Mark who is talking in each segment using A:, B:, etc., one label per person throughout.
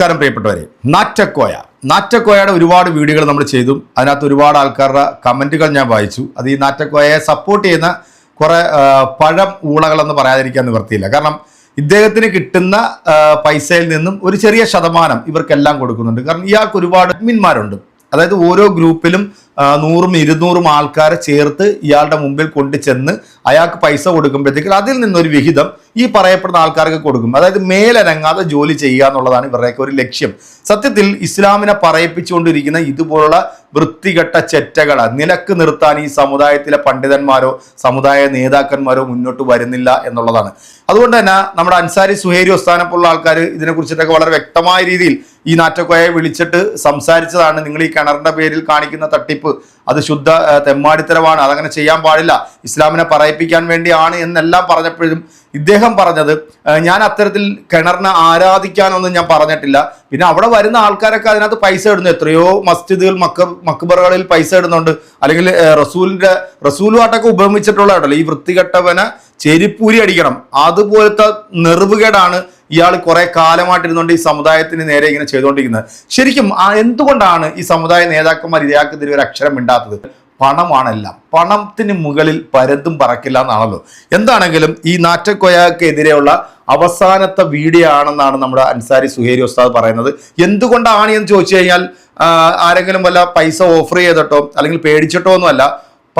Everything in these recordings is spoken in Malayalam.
A: നമസ്കാരം പ്രിയപ്പെട്ടവരെ. നാറ്റക്കോയ. നാറ്റക്കോയയുടെ ഒരുപാട് വീഡിയോകൾ നമ്മൾ ചെയ്തു. അതിനകത്ത് ഒരുപാട് ആൾക്കാരുടെ കമന്റുകൾ ഞാൻ വായിച്ചു. അത് ഈ നാറ്റക്കോയയെ സപ്പോർട്ട് ചെയ്യുന്ന കുറേ പഴം ഊളകളെന്ന് പറയാതിരിക്കാൻ നിവർത്തിയില്ല കാരണം ഇദ്ദേഹത്തിന് കിട്ടുന്ന പൈസയിൽ നിന്നും ഒരു ചെറിയ ശതമാനം ഇവർക്കെല്ലാം കൊടുക്കുന്നുണ്ട്. കാരണം ഇയാൾക്ക് ഒരുപാട് അഡ്മിന്മാരുണ്ട് അതായത് ഓരോ ഗ്രൂപ്പിലും നൂറും ഇരുന്നൂറും ആൾക്കാരെ ചേർത്ത് ഇയാളുടെ മുമ്പിൽ കൊണ്ട് ചെന്ന് അയാൾക്ക് പൈസ കൊടുക്കുമ്പോഴത്തേക്ക് അതിൽ നിന്നൊരു വിഹിതം ഈ പറയപ്പെടുന്ന ആൾക്കാർക്ക് കൊടുക്കും. അതായത് മേലനങ്ങാതെ ജോലി ചെയ്യുക എന്നുള്ളതാണ് ഇവരുടെയൊക്കെ ഒരു ലക്ഷ്യം. സത്യത്തിൽ ഇസ്ലാമിനെ പറയിപ്പിച്ചുകൊണ്ടിരിക്കുന്ന ഇതുപോലുള്ള വൃത്തികെട്ട ചെറ്റകളെ നിലയ്ക്ക് നിർത്താൻ ഈ സമുദായത്തിലെ പണ്ഡിതന്മാരോ സമുദായ നേതാക്കന്മാരോ മുന്നോട്ട് വരുന്നില്ല എന്നുള്ളതാണ്. അതുകൊണ്ട് തന്നെ നമ്മുടെ അൻസാരി സുഹേരി ഒസ്ഥാനപ്പുള്ള ആൾക്കാർ ഇതിനെക്കുറിച്ചിട്ടൊക്കെ വളരെ വ്യക്തമായ രീതിയിൽ ഈ നാറ്റക്കോയെ വിളിച്ചിട്ട് സംസാരിച്ചതാണ്. നിങ്ങൾ ഈ കിണറിന്റെ പേരിൽ കാണിക്കുന്ന തട്ടിപ്പ്. അത് ശുദ്ധ തെമ്മാടിത്തരമാണ്. അതങ്ങനെ ചെയ്യാൻ പാടില്ല. ഇസ്ലാമിനെ പറയിപ്പിക്കാൻ വേണ്ടിയാണ് എന്നെല്ലാം പറഞ്ഞപ്പോഴും ഇദ്ദേഹം പറഞ്ഞത് ഞാൻ അത്തരത്തിൽ കിണറിനെ ആരാധിക്കാനൊന്നും ഞാൻ പറഞ്ഞിട്ടില്ല. പിന്നെ അവിടെ വരുന്ന ആൾക്കാരൊക്കെ അതിനകത്ത് പൈസ ഇടുന്നു. എത്രയോ മസ്ജിദുകൾ മക്ക മക്ബറുകളിൽ പൈസ ഇടുന്നുണ്ട്. അല്ലെങ്കിൽ റസൂലിന്റെ റസൂലുമായിട്ടൊക്കെ ഉപമിച്ചിട്ടുള്ളതാണല്ലോ ഈ വൃത്തികെട്ടവനെ ചെരിപ്പൂരി അടിക്കണം. അതുപോലത്തെ നെറിവുകേടാണ് ഇയാൾ കുറെ കാലമായിട്ടിരുന്നുകൊണ്ട് ഈ സമുദായത്തിന് നേരെ ഇങ്ങനെ ചെയ്തുകൊണ്ടിരിക്കുന്നത്. ശരിക്കും എന്തുകൊണ്ടാണ് ഈ സമുദായ നേതാക്കന്മാർ ഇയാൾക്കെതിരെ ഒരു അക്ഷരം മിണ്ടാത്തത്? പണമാണെല്ലാം. പണത്തിന് മുകളിൽ പരന്തും പറക്കില്ല എന്നാണല്ലോ. എന്താണെങ്കിലും ഈ നാറ്റക്കൊയക്കെതിരെയുള്ള അവസാനത്തെ വീഡിയോ ആണെന്നാണ് നമ്മുടെ അൻസാരി സുഹേരി ഉസ്താദ് പറയുന്നത്. എന്തുകൊണ്ടാണ് എന്ന് ചോദിച്ചു കഴിഞ്ഞാൽ ആരെങ്കിലും വല്ല പൈസ ഓഫർ ചെയ്തിട്ടോ അല്ലെങ്കിൽ പേടിച്ചിട്ടോ ഒന്നുമല്ല.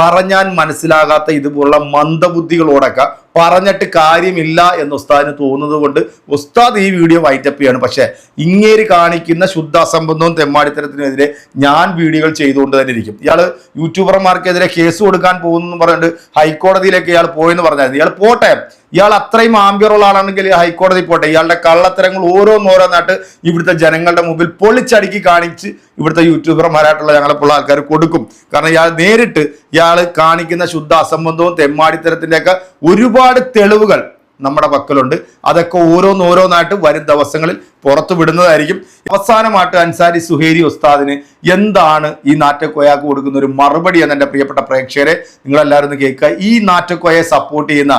A: പറഞ്ഞാൽ മനസ്സിലാകാത്ത ഇതുപോലുള്ള മന്ദബുദ്ധികളോടൊക്കെ പറഞ്ഞിട്ട് കാര്യമില്ല എന്ന് ഉസ്താദിന് തോന്നുന്നത് കൊണ്ട് ഉസ്താദ് ഈ വീഡിയോ വൈറ്റപ്പ് ചെയ്യാണ്. പക്ഷേ ഇങ്ങേര് കാണിക്കുന്ന ശുദ്ധ അസംബന്ധവും തെമ്മാടിത്തരത്തിനെതിരെ ഞാൻ വീഡിയോകൾ ചെയ്തുകൊണ്ട് തന്നെ ഇരിക്കും. ഇയാൾ യൂട്യൂബർമാർക്കെതിരെ കേസ് കൊടുക്കാൻ പോകുന്നു പറഞ്ഞിട്ട് ഹൈക്കോടതിയിലേക്ക് ഇയാൾ പോയെന്ന് പറഞ്ഞായിരുന്നു. ഇയാൾ പോട്ടെ. ഇയാൾ അത്രയും ആംബ്യറുള്ള ആളാണെങ്കിൽ ഹൈക്കോടതി പോട്ടെ. ഇയാളുടെ കള്ളത്തരങ്ങൾ ഓരോന്നോരോന്നായിട്ട് ഇവിടുത്തെ ജനങ്ങളുടെ മുമ്പിൽ പൊളിച്ചടുക്കി കാണിച്ച് ഇവിടുത്തെ യൂട്യൂബർമാരായിട്ടുള്ള ഞങ്ങളെപ്പോഴുള്ള ആൾക്കാർ കൊടുക്കും. കാരണം ഇയാൾ നേരിട്ട് ഇയാൾ കാണിക്കുന്ന ശുദ്ധ അസംബന്ധവും തെമ്മാടിത്തരത്തിന്റെയൊക്കെ ഒരുപാട് തെളിവുകൾ നമ്മുടെ പക്കലുണ്ട്. അതൊക്കെ ഓരോന്നോരോന്നായിട്ട് വരും ദിവസങ്ങളിൽ പുറത്തു വിടുന്നതായിരിക്കും. അവസാനമായിട്ട് അൻസാരി സുഹേരി ഉസ്താദിന് എന്താണ് ഈ നാറ്റക്കോയാക്ക് കൊടുക്കുന്ന ഒരു മറുപടി എന്ന് എന്റെ പ്രിയപ്പെട്ട പ്രേക്ഷകരെ നിങ്ങളെല്ലാവരും കേൾക്കുക. ഈ നാറ്റക്കോയെ സപ്പോർട്ട് ചെയ്യുന്ന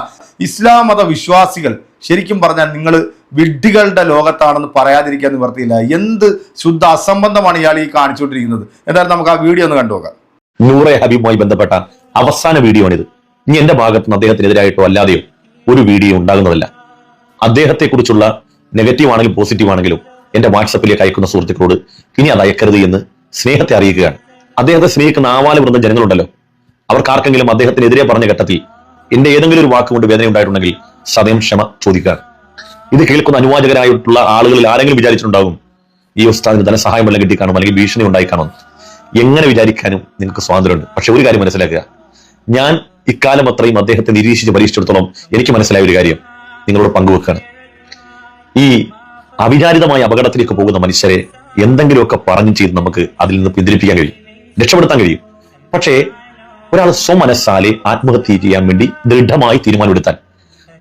A: ഇസ്ലാം മത വിശ്വാസികൾ ശരിക്കും പറഞ്ഞാൽ നിങ്ങൾ വിഡ്ഢികളുടെ ലോകത്താണെന്ന് പറയാതിരിക്കാൻ നിവർത്തിയില്ല. എന്ത് ശുദ്ധ അസംബന്ധമാണ് ഇയാൾ ഈ കാണിച്ചുകൊണ്ടിരിക്കുന്നത്. എന്തായാലും നമുക്ക് ആ വീഡിയോ ഒന്ന് കണ്ടുപോകാം
B: നൂറെ ഹബീബുമായി ബന്ധപ്പെട്ട അവസാന വീഡിയോ ആണിത് ഇനി എന്റെ ഭാഗത്ത് നിന്ന് അദ്ദേഹത്തിനെതിരായിട്ടോ അല്ലാതെയോ ഒരു വീഡിയോ ഉണ്ടാകുന്നതല്ല. അദ്ദേഹത്തെക്കുറിച്ചുള്ള നെഗറ്റീവ് ആണെങ്കിലും പോസിറ്റീവ് ആണെങ്കിലും എന്റെ വാട്സപ്പിലേക്ക് അയക്കുന്ന സുഹൃത്തുക്കളോട് ഇനി അത് അയക്കരുത് എന്ന് സ്നേഹത്തെ അറിയിക്കുകയാണ്. അദ്ദേഹത്തെ സ്നേഹിക്കുന്ന ആവാല വൃന്ദം ജനങ്ങളുണ്ടല്ലോ. അവർക്ക് ആർക്കെങ്കിലും അദ്ദേഹത്തിനെതിരെ പറഞ്ഞ ഘട്ടത്തിൽ എന്റെ ഏതെങ്കിലും ഒരു വാക്കുകൊണ്ട് വേദന ഉണ്ടായിട്ടുണ്ടെങ്കിൽ സദയം ക്ഷമ ചോദിക്കുകയാണ് ഇത് കേൾക്കുന്ന അനുവാചകരായിട്ടുള്ള ആളുകളിൽ ആരെങ്കിലും വിചാരിച്ചിട്ടുണ്ടാകും ഈ ഉസ്താദിന് ധനസഹായം കിട്ടി കാണും അല്ലെങ്കിൽ ഭീഷണി ഉണ്ടായി കാണും എങ്ങനെ വിചാരിക്കാനും നിങ്ങൾക്ക് സ്വാതന്ത്ര്യമുണ്ട്. പക്ഷെ ഒരു കാര്യം മനസ്സിലാക്കുക. ഞാൻ ഇക്കാലം അത്രയും അദ്ദേഹത്തെ നിരീക്ഷിച്ച് പരീക്ഷിച്ചിടത്തോളം എനിക്ക് മനസ്സിലായ ഒരു കാര്യം നിങ്ങളോട് പങ്കുവെക്കുകയാണ് ഈ അവിചാരിതമായ അപകടത്തിലേക്ക് പോകുന്ന മനുഷ്യരെ എന്തെങ്കിലുമൊക്കെ പറഞ്ഞു ചെയ്ത് നമുക്ക് അതിൽ നിന്ന് പിന്തിരിപ്പിക്കാൻ കഴിയും. രക്ഷപ്പെടുത്താൻ കഴിയും. പക്ഷേ ഒരാൾ സ്വമനസ്സാലെ ആത്മഹത്യ ചെയ്യാൻ വേണ്ടി ദൃഢമായി തീരുമാനമെടുത്താൽ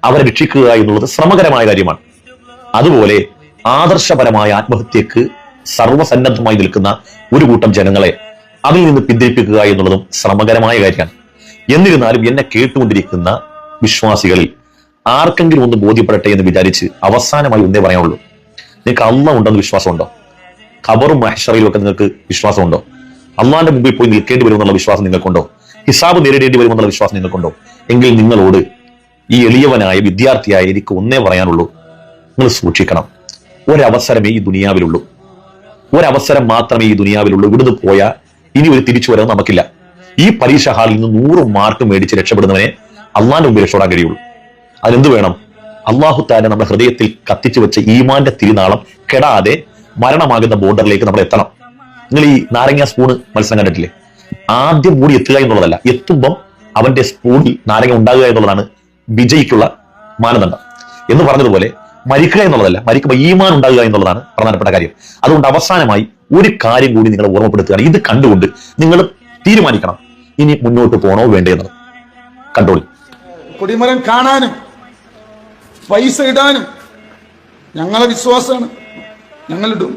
B: അവരെ രക്ഷിക്കുക എന്നുള്ളത് ശ്രമകരമായ കാര്യമാണ്. അതുപോലെ ആദർശപരമായ ആത്മഹത്യക്ക് സർവസന്നദ്ധമായി നിൽക്കുന്ന ഒരു കൂട്ടം ജനങ്ങളെ അതിൽ നിന്ന് പിന്തിരിപ്പിക്കുക എന്നുള്ളതും ശ്രമകരമായ കാര്യമാണ്. എന്നിരുന്നാലും എന്നെ കേട്ടുകൊണ്ടിരിക്കുന്ന വിശ്വാസികളിൽ ആർക്കെങ്കിലും ഒന്ന് ബോധ്യപ്പെടട്ടെ എന്ന് വിചാരിച്ച് അവസാനമായി ഒന്നേ പറയാനുള്ളൂ. നിങ്ങൾക്ക് അള്ള ഉണ്ടെന്ന് വിശ്വാസമുണ്ടോ? ഖബറും മഹഷറയിലും ഒക്കെ നിങ്ങൾക്ക് വിശ്വാസമുണ്ടോ? അള്ളാന്റെ മുമ്പിൽ പോയി നിൽക്കേണ്ടി വരുമെന്നുള്ള വിശ്വാസം നിങ്ങൾക്കുണ്ടോ? ഹിസാബ് നേരിടേണ്ടി വരുമെന്നുള്ള വിശ്വാസം നിങ്ങൾക്കുണ്ടോ? എങ്കിൽ നിങ്ങളോട് ഈ എളിയവനായ വിദ്യാർത്ഥിയായ എനിക്ക് ഒന്നേ പറയാനുള്ളൂ. നിങ്ങൾ സൂക്ഷിക്കണം. ഒരവസരമേ ഈ ദുനിയാവിലുള്ളൂ. ഒരവസരം മാത്രമേ ഈ ദുനിയാവിലുള്ളൂ. ഇവിടുന്ന് പോയാൽ ഇനി ഒരു തിരിച്ചു വരവ് നമുക്കില്ല. ഈ പരീക്ഷ ഹാളിൽ നിന്ന് നൂറ് മാർക്ക് മേടിച്ച് രക്ഷപ്പെടുന്നവനെ അള്ളാന്റെ മുമ്പിൽ രക്ഷപ്പെടാൻ കഴിയുള്ളൂ. അതിനെന്ത് വേണം? അള്ളാഹു താല നമ്മുടെ ഹൃദയത്തിൽ കത്തിച്ചു വെച്ച ഈമാന്റെ തിരുനാളം കെടാതെ മരണമാകുന്ന ബോർഡറിലേക്ക് നമ്മൾ എത്തണം. നിങ്ങൾ ഈ നാരങ്ങ സ്പൂണ് മത്സരം കണ്ടിട്ടില്ലേ? ആദ്യം കൂടി എത്തുക എന്നുള്ളതല്ല എത്തുമ്പം അവന്റെ സ്പൂണിൽ നാരങ്ങ ഉണ്ടാകുക എന്നുള്ളതാണ് വിജയിക്കുള്ള മാനദണ്ഡം. എന്ന് പറഞ്ഞതുപോലെ മരിക്കുക എന്നുള്ളതല്ല മരിക്കുമ്പോൾ ഈമാൻ ഉണ്ടാകുക എന്നുള്ളതാണ് പ്രധാനപ്പെട്ട കാര്യം. അതുകൊണ്ട് അവസാനമായി ഒരു കാര്യം കൂടി നിങ്ങൾ ഓർമ്മപ്പെടുത്തുകയാണ്. ഇത് കണ്ടുകൊണ്ട് നിങ്ങൾ തീരുമാനിക്കണം. ഇനി മുന്നോട്ട് പോകണോ വേണ്ടെന്ന് കണ്ടോളി.
C: കൊടിമരം കാണാനും പൈസ ഇടാനും ഞങ്ങളെ വിശ്വാസമാണ്. ഞങ്ങളിടും.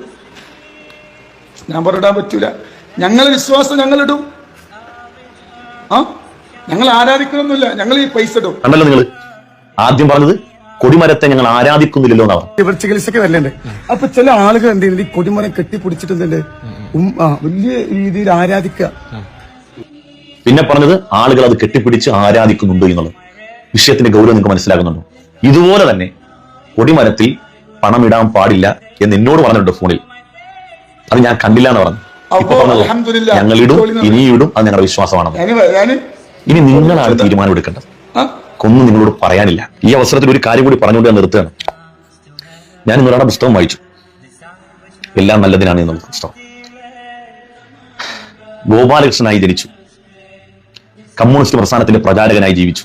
C: ഞാൻ പറഞ്ഞിടാൻ പറ്റൂല. ഞങ്ങളെ വിശ്വാസം ഞങ്ങളിടും. ആ? ഞങ്ങൾ ആരാധിക്കണമെന്നില്ല. ഞങ്ങൾ ഈ പൈസ ഇടും.
B: കണ്ടല്ലോ നിങ്ങൾ ആദ്യം പറഞ്ഞത് കൊടിമരത്തെ ഞങ്ങൾ ആരാധിക്കുന്നില്ലല്ലോ എന്നവർ
C: ഇവർ ചികിത്സയ്ക്ക് വരലുണ്ട്. അപ്പൊ ചില ആളുകൾ എന്ത് ചെയ്യുന്നത് ഈ കൊടിമരം കെട്ടിപ്പിടിച്ചിട്ടുണ്ട് ഉം, വലിയ രീതിയിൽ ആരാധിക്കുക.
B: പിന്നെ പറഞ്ഞത് ആളുകൾ അത് കെട്ടിപ്പിടിച്ച് ആരാധിക്കുന്നുണ്ട് എന്നുള്ളത്. വിഷയത്തിന്റെ ഗൗരവം നിങ്ങൾക്ക് മനസ്സിലാകുന്നുണ്ടോ? ഇതുപോലെ തന്നെ കൊടിമരത്തിൽ പണമിടാൻ പാടില്ല എന്ന് എന്നോട് പറഞ്ഞിട്ടുണ്ട് ഫോണിൽ. അത് ഞാൻ കണ്ടില്ല എന്ന് പറഞ്ഞു ഇപ്പൊ പറഞ്ഞത്. ഞങ്ങൾ ഇടും
C: ജോലി
B: ഇനിയും ഇടും അത് ഞങ്ങളുടെ
C: ഞാൻ
B: ഇനി നിങ്ങളാണ് തീരുമാനം എടുക്കേണ്ടത്. ഒന്നും നിങ്ങളോട് പറയാനില്ല. ഈ അവസരത്തിൽ ഒരു കാര്യം കൂടി പറഞ്ഞുകൊണ്ട് ഞാൻ നിർത്തുകയാണ്. ഞാൻ ഇന്നൊരാളുടെ പുസ്തകം വായിച്ചു. എല്ലാം നല്ലതിനാണ് എന്നുള്ള പുസ്തകം. ഗോപാലകൃഷ്ണനായി ജനിച്ചു. കമ്മ്യൂണിസ്റ്റ് പ്രസ്ഥാനത്തിന്റെ പ്രചാരകനായി ജീവിച്ചു.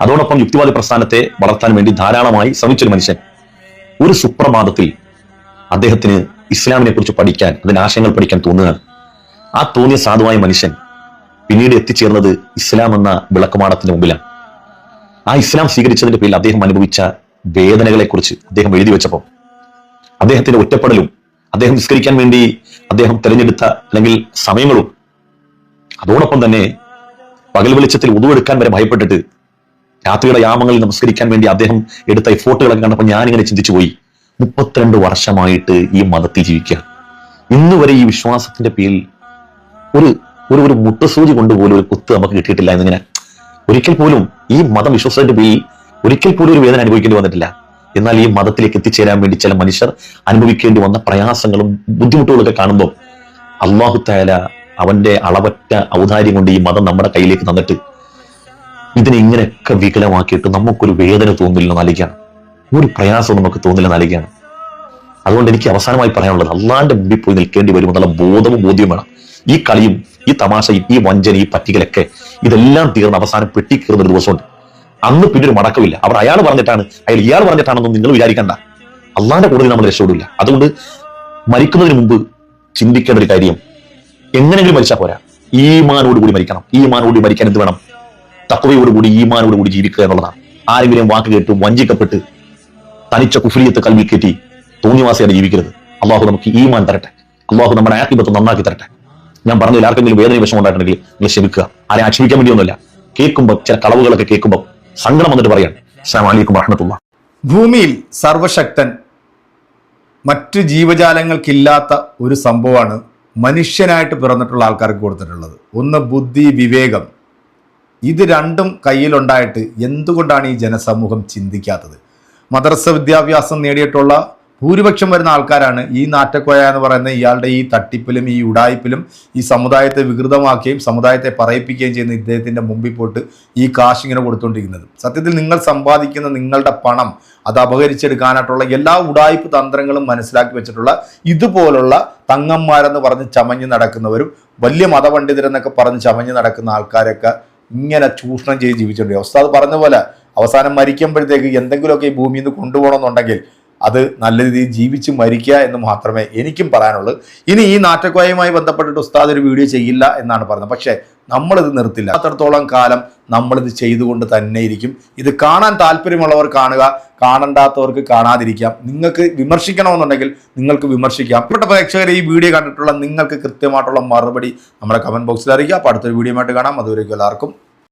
B: അതോടൊപ്പം യുക്തിവാദി പ്രസ്ഥാനത്തെ വളർത്താൻ വേണ്ടി ധാരാളമായി ശ്രമിച്ചൊരു മനുഷ്യൻ. ഒരു സുപ്രഭാതത്തിൽ അദ്ദേഹത്തിന് ഇസ്ലാമിനെ കുറിച്ച് പഠിക്കാൻ അതിന്റെ ആശയങ്ങൾ പഠിക്കാൻ തോന്നുകയാണ്. ആ തോന്നിയ സാധുവായ മനുഷ്യൻ പിന്നീട് എത്തിച്ചേർന്നത് ഇസ്ലാം എന്ന വിളക്കുമാടത്തിന്റെ മുമ്പിലാണ്. ആ ഇസ്ലാം സ്വീകരിച്ചതിന്റെ പേരിൽ അദ്ദേഹം അനുഭവിച്ച വേദനകളെക്കുറിച്ച് അദ്ദേഹം എഴുതി വെച്ചപ്പോൾ അദ്ദേഹത്തിന്റെ ഒറ്റപ്പെടലും അദ്ദേഹം നിസ്കരിക്കാൻ വേണ്ടി അദ്ദേഹം തിരഞ്ഞെടുത്ത അല്ലെങ്കിൽ സമയങ്ങളും അതോടൊപ്പം തന്നെ പകൽ വെളിച്ചത്തിൽ ഉതുവെടുക്കാൻ വരെ ഭയപ്പെട്ടിട്ട് രാത്രിയുടെ യാമങ്ങളിൽ നമസ്കരിക്കാൻ വേണ്ടി അദ്ദേഹം എടുത്ത എഫോർട്ടുകളൊക്കെ കണ്ടപ്പോൾ ഞാനിങ്ങനെ ചിന്തിച്ചു പോയി. മുപ്പത്തിരണ്ട് വർഷമായിട്ട് ഈ മതത്തിൽ ജീവിക്കുക. ഇന്ന് വരെ ഈ വിശ്വാസത്തിന്റെ പേരിൽ ഒരു ഒരു ഒരു മുട്ടുസൂചി കൊണ്ടുപോലും ഒരു കുത്ത് നമുക്ക് കിട്ടിയിട്ടില്ല എന്നിങ്ങനെ. ഒരിക്കൽ പോലും ഈ മതം വിശ്വസത്തിന്റെ പേരിൽ ഒരിക്കൽ പോലും ഒരു വേദന അനുഭവിക്കേണ്ടി വന്നിട്ടില്ല. എന്നാൽ ഈ മതത്തിലേക്ക് എത്തിച്ചേരാൻ വേണ്ടി ചില മനുഷ്യർ അനുഭവിക്കേണ്ടി വന്ന പ്രയാസങ്ങളും ബുദ്ധിമുട്ടുകളൊക്കെ കാണുമ്പോൾ അള്ളാഹു താല അവന്റെ അളവറ്റ ഔദാര്യം കൊണ്ട് ഈ മതം നമ്മുടെ കയ്യിലേക്ക് തന്നിട്ട് ഇതിനെ ഇങ്ങനെയൊക്കെ വികലമാക്കിയിട്ട് നമുക്കൊരു വേദന തോന്നില്ല നൽകിയാണ് ഒരു പ്രയാസവും നമുക്ക് തോന്നില്ല നൽകിയാണ് അതുകൊണ്ട് എനിക്ക് അവസാനമായി പറയാനുള്ളത് അള്ളാന്റെ മുമ്പിൽ പോയി നിൽക്കേണ്ടി വരും എന്നുള്ള ബോധവും ബോധ്യവും വേണം. ഈ കളിയും ഈ തമാശയും ഈ വഞ്ചന ഈ പറ്റിക്കലൊക്കെ ഇതെല്ലാം തീർന്ന് അവസാനം പെട്ടിക്കീറുന്ന ഒരു ദിവസമുണ്ട്. അന്ന് പിന്നൊരു മടക്കമില്ല. അവർ അയാൾ പറഞ്ഞിട്ടാണ് അയാൾ ഇയാൾ പറഞ്ഞിട്ടാണെന്നും നിങ്ങൾ വിചാരിക്കണ്ട. അള്ളാന്റെ കൂടുതൽ നമ്മൾ രക്ഷപ്പെടില്ല. അതുകൊണ്ട് മരിക്കുന്നതിന് മുമ്പ് ചിന്തിക്കേണ്ട ഒരു കാര്യം എങ്ങനെങ്കിലും മരിച്ചാൽ പോരാ. ഈമാനോട് കൂടി മരിക്കണം. ഈമാനോട് കൂടി മരിക്കാൻ എന്ത് വേണം? തക്കവയോടുകൂടി ഈമാനോട് കൂടി ജീവിക്കുക എന്നുള്ളതാണ്. ആരെങ്കിലും വാക്ക് കേട്ട് വഞ്ചിക്കപ്പെട്ട് തനിച്ച കുഫിലിയത്ത് കൽവി കയറ്റി തോന്നിവാസിയാണ് ജീവിക്കരുത്. അള്ളാഹു നമുക്ക് ഈമാൻ തരട്ടെ. അള്ളാഹു നമ്മുടെ ആക്കിബത്ത് നന്നാക്കി തരട്ടെ. ഞാൻ പറഞ്ഞതിൽ ആർക്കെങ്കിലും വേദന വിഷമം ഉണ്ടായിട്ടുണ്ടെങ്കിൽ നിങ്ങൾ ക്ഷമിക്കുക. ആരെ ആക്ഷേപിക്കാൻ വേണ്ടിയൊന്നുമില്ല. കേൾക്കുമ്പോൾ ചില കളവുകളൊക്കെ കേൾക്കുമ്പോൾ സങ്കടം വന്നിട്ട് പറയാൻ അസ്സാം അലൈക്കും
A: ഭൂമിയിൽ സർവശക്തൻ മറ്റു ജീവജാലങ്ങൾക്കില്ലാത്ത ഒരു സംഭവമാണ് മനുഷ്യനായിട്ട് പിറന്നിട്ടുള്ള ആൾക്കാർക്ക് കൊടുത്തിട്ടുള്ളത്. ഒന്ന് ബുദ്ധി വിവേകം. ഇത് രണ്ടും കയ്യിലുണ്ടായിട്ട് എന്തുകൊണ്ടാണ് ഈ ജനസമൂഹം ചിന്തിക്കാത്തത്? മദ്രസ വിദ്യാഭ്യാസം നേടിയിട്ടുള്ള ഭൂരിപക്ഷം വരുന്ന ആൾക്കാരാണ് ഈ നാറ്റക്കോയ എന്ന് പറയുന്ന ഇയാളുടെ ഈ തട്ടിപ്പിലും ഈ ഉടായ്പിലും ഈ സമുദായത്തെ വികൃതമാക്കുകയും സമുദായത്തെ പറയിപ്പിക്കുകയും ചെയ്യുന്ന ഇദ്ദേഹത്തിന്റെ മുമ്പിൽ പോയിട്ട് ഈ കാശ് ഇങ്ങനെ കൊടുത്തുകൊണ്ടിരിക്കുന്നത് സത്യത്തിൽ നിങ്ങൾ സമ്പാദിക്കുന്ന നിങ്ങളുടെ പണം അത് അപഹരിച്ചെടുക്കാനായിട്ടുള്ള എല്ലാ ഉടായ്പ് തന്ത്രങ്ങളും മനസ്സിലാക്കി വെച്ചിട്ടുള്ള ഇതുപോലുള്ള തങ്ങന്മാരെന്ന് പറഞ്ഞ് ചമഞ്ഞ് നടക്കുന്നവരും വലിയ മതപണ്ഡിതരെന്നൊക്കെ പറഞ്ഞ് ചമഞ്ഞ് നടക്കുന്ന ആൾക്കാരൊക്കെ ഇങ്ങനെ ചൂഷണം ചെയ്ത് ജീവിച്ചിട്ടുണ്ട്. അവസ്ഥ അത് പറഞ്ഞ പോലെ അവസാനം മരിക്കുമ്പോഴത്തേക്ക് എന്തെങ്കിലുമൊക്കെ ഈ ഭൂമിയിൽ നിന്ന് കൊണ്ടുപോകണമെന്നുണ്ടെങ്കിൽ അത് നല്ല രീതിയിൽ ജീവിച്ച് മരിക്കുക എന്ന് മാത്രമേ എനിക്കും പറയാനുള്ളൂ. ഇനി ഈ നാറ്റക്കോയയുമായി ബന്ധപ്പെട്ടിട്ട് ഉസ്താദ് ഒരു വീഡിയോ ചെയ്യില്ല എന്നാണ് പറഞ്ഞത്. പക്ഷേ നമ്മളിത് നിർത്തില്ല. അത്രത്തോളം കാലം നമ്മളിത് ചെയ്തുകൊണ്ട് തന്നെ ഇരിക്കും. ഇത് കാണാൻ താല്പര്യമുള്ളവർ കാണുക. കാണണ്ടാത്തവർക്ക് കാണാതിരിക്കാം. നിങ്ങൾക്ക് വിമർശിക്കണമെന്നുണ്ടെങ്കിൽ നിങ്ങൾക്ക് വിമർശിക്കാം. ഇപ്പോഴത്തെ പ്രേക്ഷകർ ഈ വീഡിയോ കണ്ടിട്ടുള്ള നിങ്ങൾക്ക് കൃത്യമായിട്ടുള്ള മറുപടി നമ്മുടെ കമന്റ് ബോക്സിൽ അറിയിക്കുക. അപ്പോൾ അടുത്തൊരു വീഡിയോ ആയിട്ട് കാണാം. അതുവരേക്കും എല്ലാവർക്കും